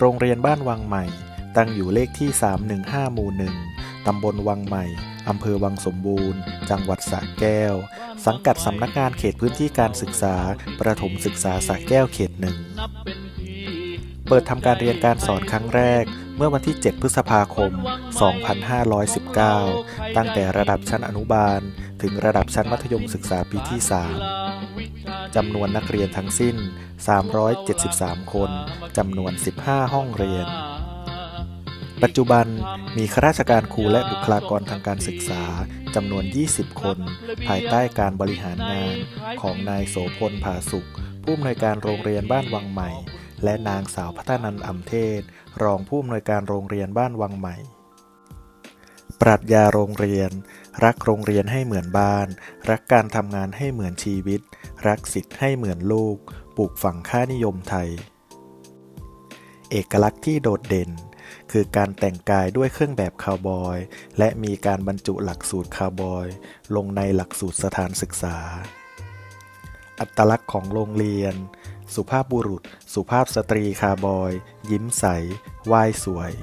โรงเรียนบ้านวังใหม่ ตั้งอยู่เลขที่ 315 หมู่หนึ่งตำบลวังใหม่ อำเภอวังสมบูรณ์ จังหวัดสระแก้ว สังกัดสำนักงานเขตพื้นที่การศึกษา ประถมศึกษาสระแก้วเขตหนึ่ง เปิดทำการเรียนการสอนครั้งแรก เมื่อวันที่ 7 พฤษภาคม 2519 ตั้งแต่ระดับชั้นอนุบาล ถึงระดับชั้นมัธยมศึกษาปีที่ 3 จำนวนนักเรียนทั้งสิ้น 373 คน จำนวน 15 ห้องเรียน ปัจจุบันมีข้าราชการครูและบุคลากรทางการศึกษาจำนวน 20 คน ภายใต้การบริหารงานของนายโสพลผาสุข ผู้อำนวยการโรงเรียนบ้านวังใหม่ และนางสาวพัฒนันอ่ำเทศ รองผู้อำนวยการโรงเรียนบ้านวังใหม่ ปรัชญาโรงเรียน รักโรงเรียนให้เหมือนบ้าน รักการทำงานให้เหมือนชีวิต รักสิทธิ์ให้เหมือนลูก ปลูกฝังค่านิยมไทย เอกลักษณ์ที่โดดเด่นคือการแต่งกายด้วยเครื่องแบบคาวบอย และมีการบรรจุหลักสูตรคาวบอย ลงในหลักสูตรสถานศึกษา อัตลักษณ์ของโรงเรียน สุภาพบุรุษ สุภาพสตรีคาร์บอย ยิ้มใสไหว้สวย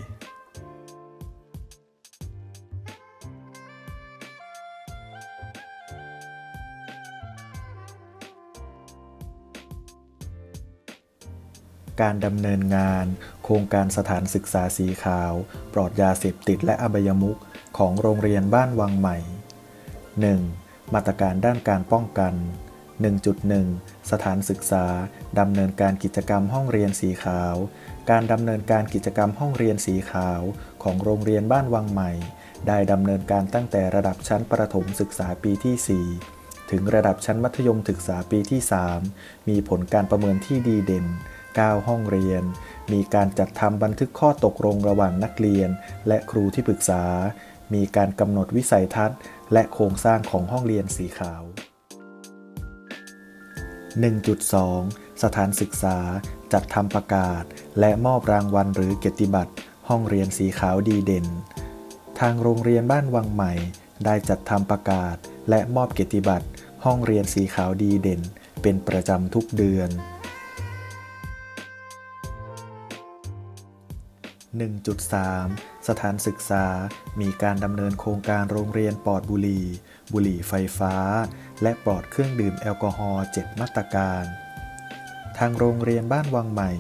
การดำเนินงาน โครงการสถานศึกษาสีขาว ปลอดยาเสพติดและอบายมุขของโรงเรียนบ้านวังใหม่ 1. มาตรการด้านการป้องกัน 1.1 สถานศึกษา ดำเนินการกิจกรรมห้องเรียนสีขาว การดำเนินการกิจกรรมห้องเรียนสีขาวของโรงเรียนบ้านวังใหม่ ได้ดำเนินการตั้งแต่ระดับชั้นประถมศึกษาปีที่ 4 ถึงระดับชั้นมัธยมศึกษาปีที่ 3 มีผลการประเมินที่ดีเด่น 9 ห้องเรียน มีการจัดทำบันทึกข้อตกลงระหว่างนักเรียน และครูที่ปรึกษา มีการกำหนดวิสัยทัศน์ และโครงสร้างของห้องเรียนสีขาว 1.2 สถานศึกษา จัดทำประกาศ และมอบรางวัลหรือเกียรติบัตร ห้องเรียนสีขาวดีเด่น ทางโรงเรียนบ้านวังใหม่ ได้จัดทำประกาศ และมอบเกียรติบัตร ห้องเรียนสีขาวดีเด่น เป็นประจำทุกเดือน 1.3 สถานศึกษา มีการดำเนินโครงการโรงเรียนปลอดบุหรี่ บุหรี่ไฟฟ้า และปลอดเครื่องดื่มแอลกอฮอล์7มาตรการ ทางโรงเรียนบ้านวังใหม่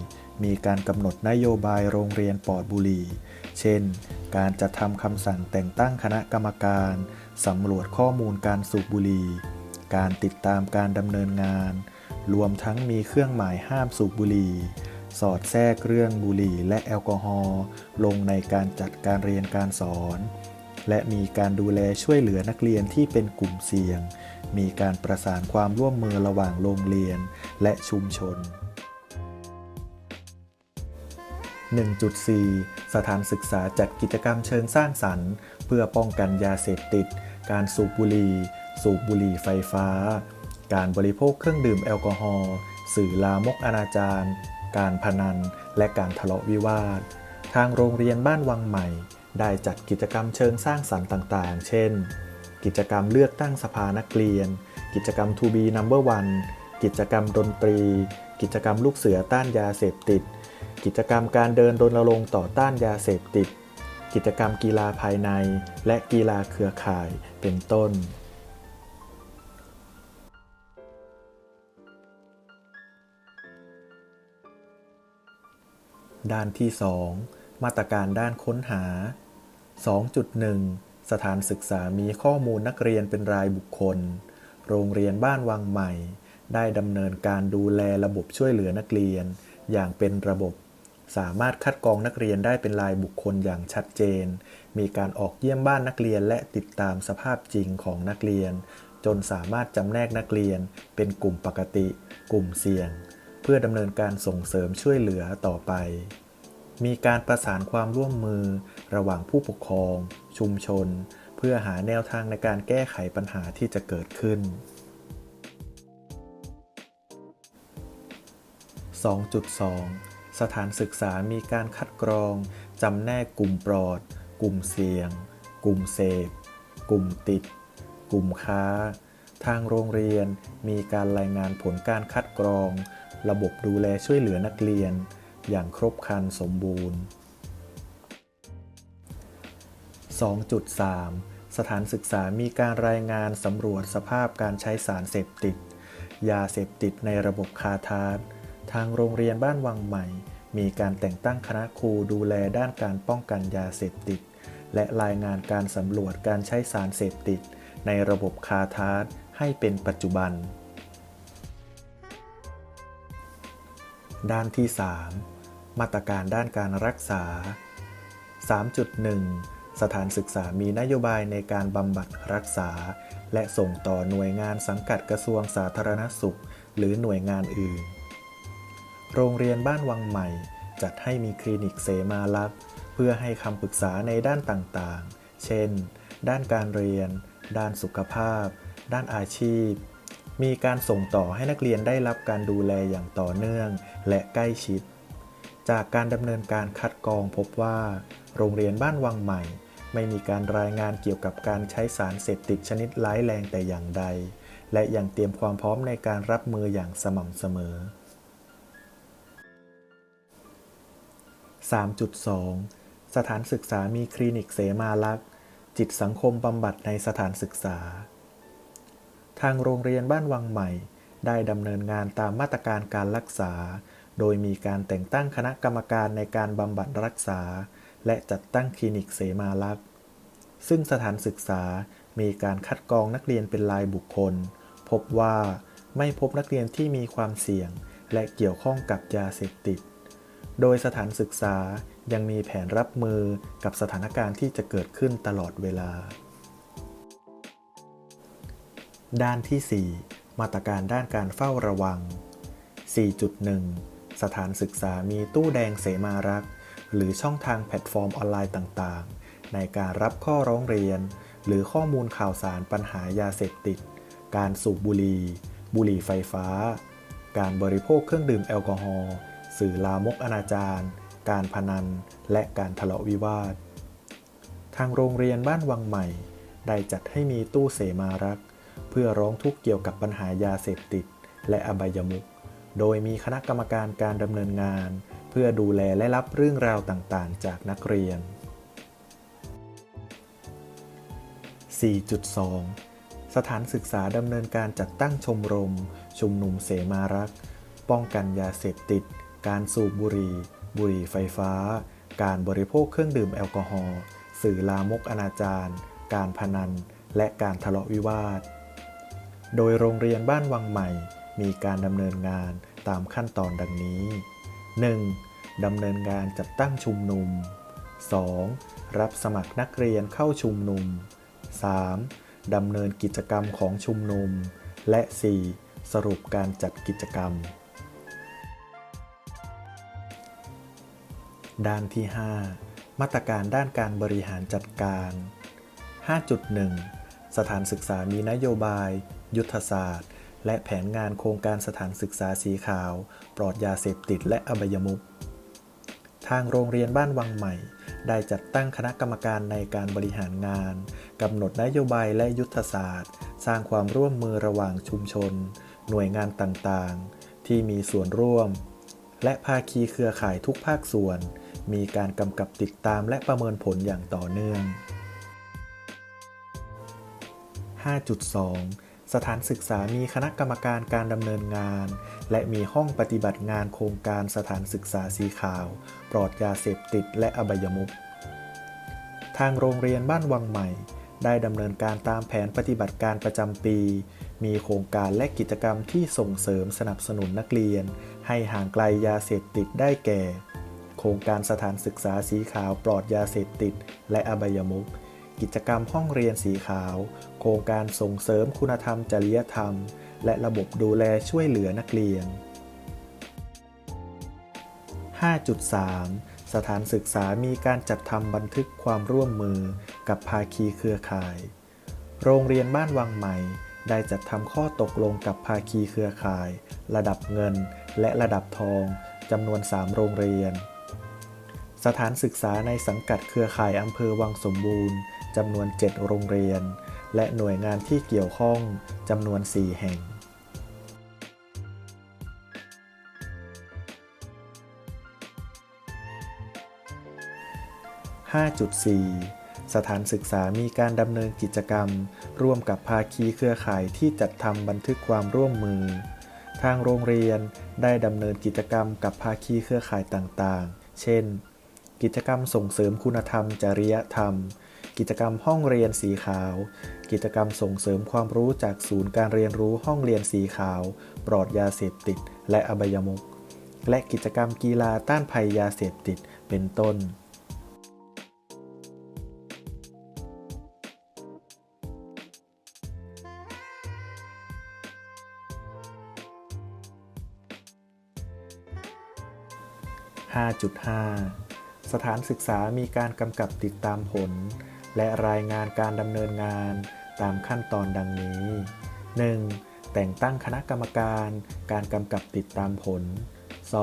มีการกำหนดนโยบายโรงเรียนปลอดบุหรี่ เช่น การจัดทำคำสั่งแต่งตั้งคณะกรรมการสำรวจข้อมูลการสูบบุหรี่ การติดตามการดำเนินงาน รวมทั้งมีเครื่องหมายห้ามสูบบุหรี่สอดแทรกเรื่องบุหรี่และแอลกอฮอล์ลงในการจัดการเรียนการสอน และมีการดูแลช่วยเหลือนักเรียนที่เป็นกลุ่มเสี่ยง มีการประสานความร่วมมือระหว่างโรงเรียนและชุมชน 1.4 สถานศึกษาจัดกิจกรรมเชิงสร้างสรรค์ เพื่อป้องกันยาเสพติด การสูบบุหรี่ สูบบุหรี่ไฟฟ้า การบริโภคเครื่องดื่มแอลกอฮอล์ สื่อลามกอนาจารการพนัน และการทะเลาะวิวาท ทางโรงเรียนบ้านวังใหม่ ได้จัดกิจกรรมเชิงสร้างสรรค์ต่างๆ เช่น กิจกรรมเลือกตั้งสภานักเรียน กิจกรรม To be number one กิจกรรมดนตรี กิจกรรมลูกเสือต้านยาเสพติด กิจกรรมการเดินรณรงค์ต่อต้านยาเสพติด กิจกรรมกีฬาภายใน และกีฬาเครือข่ายเป็นต้นด้านที่ 2 มาตรการด้านค้นหา 2.1 สถานศึกษามีข้อมูลนักเรียนเป็นรายบุคคล โรงเรียนบ้านวังใหม่ ได้ดำเนินการดูแลระบบช่วยเหลือนักเรียน อย่างเป็นระบบ สามารถคัดกรองนักเรียนได้เป็นรายบุคคลอย่างชัดเจน มีการออกเยี่ยมบ้านนักเรียนและติดตามสภาพจริงของนักเรียน จนสามารถจำแนกนักเรียน เป็นกลุ่มปกติ กลุ่มเสี่ยง เพื่อดำเนินการส่งเสริมช่วยเหลือต่อไป มีการประสานความร่วมมือ ระหว่างผู้ปกครอง ชุมชน เพื่อหาแนวทางในการแก้ไขปัญหาที่จะเกิดขึ้น 2.2 สถานศึกษามีการคัดกรองจำแนกกลุ่มปลอด กลุ่มเสี่ยง กลุ่มเสพ กลุ่มติด กลุ่มค้า ทางโรงเรียนมีการรายงานผลการคัดกรอง ระบบดูแลช่วยเหลือนักเรียน อย่างครบครันสมบูรณ์ 2.3 สถานศึกษามีการรายงานสำรวจสภาพการใช้สารเสพติด ยาเสพติดในระบบคาทาสทางโรงเรียนบ้านวังใหม่ มีการแต่งตั้งคณะครูดูแลด้านการป้องกันยาเสพติด และรายงานการสำรวจการใช้สารเสพติด ในระบบคาทาสให้เป็นปัจจุบัน ด้านที่ 3 มาตรการด้านการรักษา 3.1 สถานศึกษามีนโยบายในการบำบัดรักษา และส่งต่อหน่วยงานสังกัดกระทรวงสาธารณสุข หรือหน่วยงานอื่น โรงเรียนบ้านวังใหม่ จัดให้มีคลินิกเสมาลักษ์เพื่อให้คำปรึกษาในด้านต่างๆ เช่น ด้านการเรียน ด้านสุขภาพ ด้านอาชีพ มีการส่งต่อให้นักเรียนได้รับการดูแลอย่างต่อเนื่องและใกล้ชิด จากการดำเนินการคัดกรองพบว่า โรงเรียนบ้านวังใหม่ ไม่มีการรายงานเกี่ยวกับการใช้สารเสพติดชนิดร้ายแรงแต่อย่างใด และยังเตรียมความพร้อมในการรับมืออย่างสม่ำเสมอ 3.2 สถานศึกษามีคลินิกเสมาลักษ์จิตสังคมบำบัดในสถานศึกษา ทางโรงเรียนบ้านวังใหม่ ได้ดำเนินงานตามมาตรการการรักษา โดยมีการแต่งตั้งคณะกรรมการในการบำบัดรักษา และจัดตั้งคลินิกเสมาลักษ์ซึ่งสถานศึกษามีการคัดกรองนักเรียนเป็นรายบุคคล พบว่าไม่พบนักเรียนที่มีความเสี่ยง และเกี่ยวข้องกับยาเสพติด โดยสถานศึกษายังมีแผนรับมือกับสถานการณ์ที่จะเกิดขึ้นตลอดเวลา ด้านที่ 4 มาตรการด้านการเฝ้าระวัง 4.1 สถานศึกษามีตู้แดงเสมารักษ์ หรือช่องทางแพลตฟอร์มออนไลน์ต่างๆ ในการรับข้อร้องเรียน หรือข้อมูลข่าวสารปัญหายาเสพติด การสูบบุหรี่ บุหรี่ไฟฟ้า การบริโภคเครื่องดื่มแอลกอฮอล์ สื่อลามกอนาจารการพนัน และการทะเลาะวิวาท ทางโรงเรียนบ้านวังใหม่ ได้จัดให้มีตู้เสมารักษ์ เพื่อร้องทุกข์เกี่ยวกับปัญหายาเสพติด และอบายมุข โดยมีคณะกรรมการการดำเนินงาน เพื่อดูแลและรับเรื่องราวต่างๆ จากนักเรียน 4.2 สถานศึกษาดำเนินการจัดตั้งชมรม ชุมนุมเสมารักษ์ ป้องกันยาเสพติด การสูบบุหรี่ บุหรี่ไฟฟ้า การบริโภคเครื่องดื่มแอลกอฮอล์ สื่อลามกอนาจารการพนัน และการทะเลาะวิวาท โดยโรงเรียนบ้านวังใหม่ มีการดำเนินงานตามขั้นตอนดังนี้ 1. ดำเนินงานจัดตั้งชุมนุม 2. รับสมัครนักเรียนเข้าชุมนุม 3. ดำเนินกิจกรรมของชุมนุม และ 4. สรุปการจัดกิจกรรม ด้านที่ 5 มาตรการด้านการบริหารจัดการ 5.1 สถานศึกษามีนโยบาย ยุทธศาสตร์ และแผนงานโครงการสถานศึกษาสีขาว ปลอดยาเสพติดและอบายมุขทางโรงเรียนบ้านวังใหม่ ได้จัดตั้งคณะกรรมการในการบริหารงานกำหนดนโยบายและยุทธศาสตร์ สร้างความร่วมมือระหว่างชุมชน หน่วยงานต่างๆ ที่มีส่วนร่วม และภาคีเครือข่ายทุกภาคส่วน มีการกำกับติดตามและประเมินผลอย่างต่อเนื่อง 5.2 สถานศึกษามีคณะกรรมการการดำเนินงาน และมีห้องปฏิบัติงานโครงการสถานศึกษาสีขาว ปลอดยาเสพติดและอบายมุขทางโรงเรียนบ้านวังใหม่ ได้ดำเนินการตามแผนปฏิบัติการประจำปี มีโครงการและกิจกรรมที่ส่งเสริมสนับสนุนนักเรียน ให้ห่างไกลยาเสพติดได้แก่ โครงการสถานศึกษาสีขาวปลอดยาเสพติด และอบายมุขกิจกรรมห้องเรียนสีขาว โครงการส่งเสริมคุณธรรมจริยธรรม และระบบดูแลช่วยเหลือนักเรียน 5.3 สถานศึกษามีการจัดทำบันทึกความร่วมมือกับภาคีเครือข่าย โรงเรียนบ้านวังใหม่ ได้จัดทำข้อตกลงกับภาคีเครือข่าย ระดับเงินและระดับทองจำนวน 3 โรงเรียน สถานศึกษาในสังกัดเครือข่ายอำเภอวังสมบูรณ์จำนวน 7 โรงเรียน และหน่วยงานที่เกี่ยวข้องจำนวน 4 แห่งห้าจุดสี่สถานศึกษามีการดำเนินกิจกรรม ร่วมกับภาคีเครือข่ายที่จัดทำบันทึกความร่วมมือ ทางโรงเรียนได้ดำเนินกิจกรรมกับภาคีเครือข่ายต่างๆ เช่น กิจกรรมส่งเสริมคุณธรรม จริยธรรม กิจกรรมห้องเรียนสีขาว กิจกรรมส่งเสริมความรู้จากศูนย์การเรียนรู้ห้องเรียนสีขาว ปลอดยาเสพติด และอบายมุขและกิจกรรมกีฬาต้านภัยยาเสพติดเป็นต้น 5.5 สถานศึกษามีการกำกับติดตามผล และรายงานการดำเนินงานตามขั้นตอนดังนี้ 1. แต่งตั้งคณะกรรมการ การกำกับติดตามผล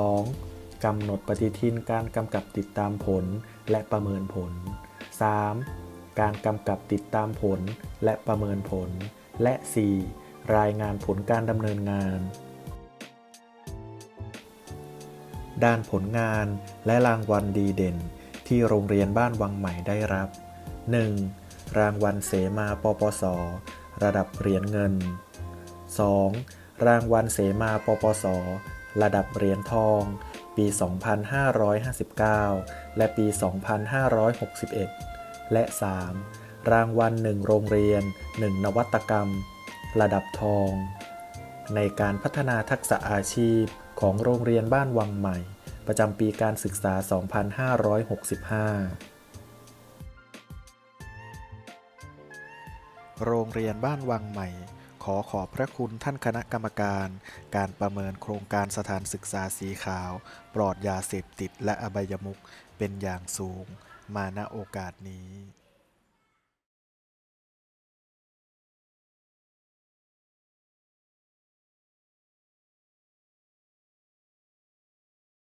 2. กำหนดปฏิทินการกำกับติดตามผลและประเมินผล 3. การกำกับติดตามผลและประเมินผล และ 4. รายงานผลการดำเนินงาน ด้านผลงานและรางวัลดีเด่น ที่โรงเรียนบ้านวังใหม่ได้รับ 1. รางวัลเสมาปปส ระดับเหรียญเงิน 2. รางวัลเสมาปปส ระดับเหรียญทอง ปี 2559 และปี 2561 และ 3. รางวัลหนึ่งโรงเรียน 1 นวัตกรรม ระดับทอง ในการพัฒนาทักษะอาชีพของโรงเรียนบ้านวังใหม่ ประจำปีการศึกษา 2565 โรงเรียนบ้านวังใหม่ ขอขอบพระคุณท่านคณะกรรมการ การประเมินโครงการสถานศึกษาสีขาว ปลอดยาเสพติดและอบายมุขเป็นอย่างสูง มาณโอกาสนี้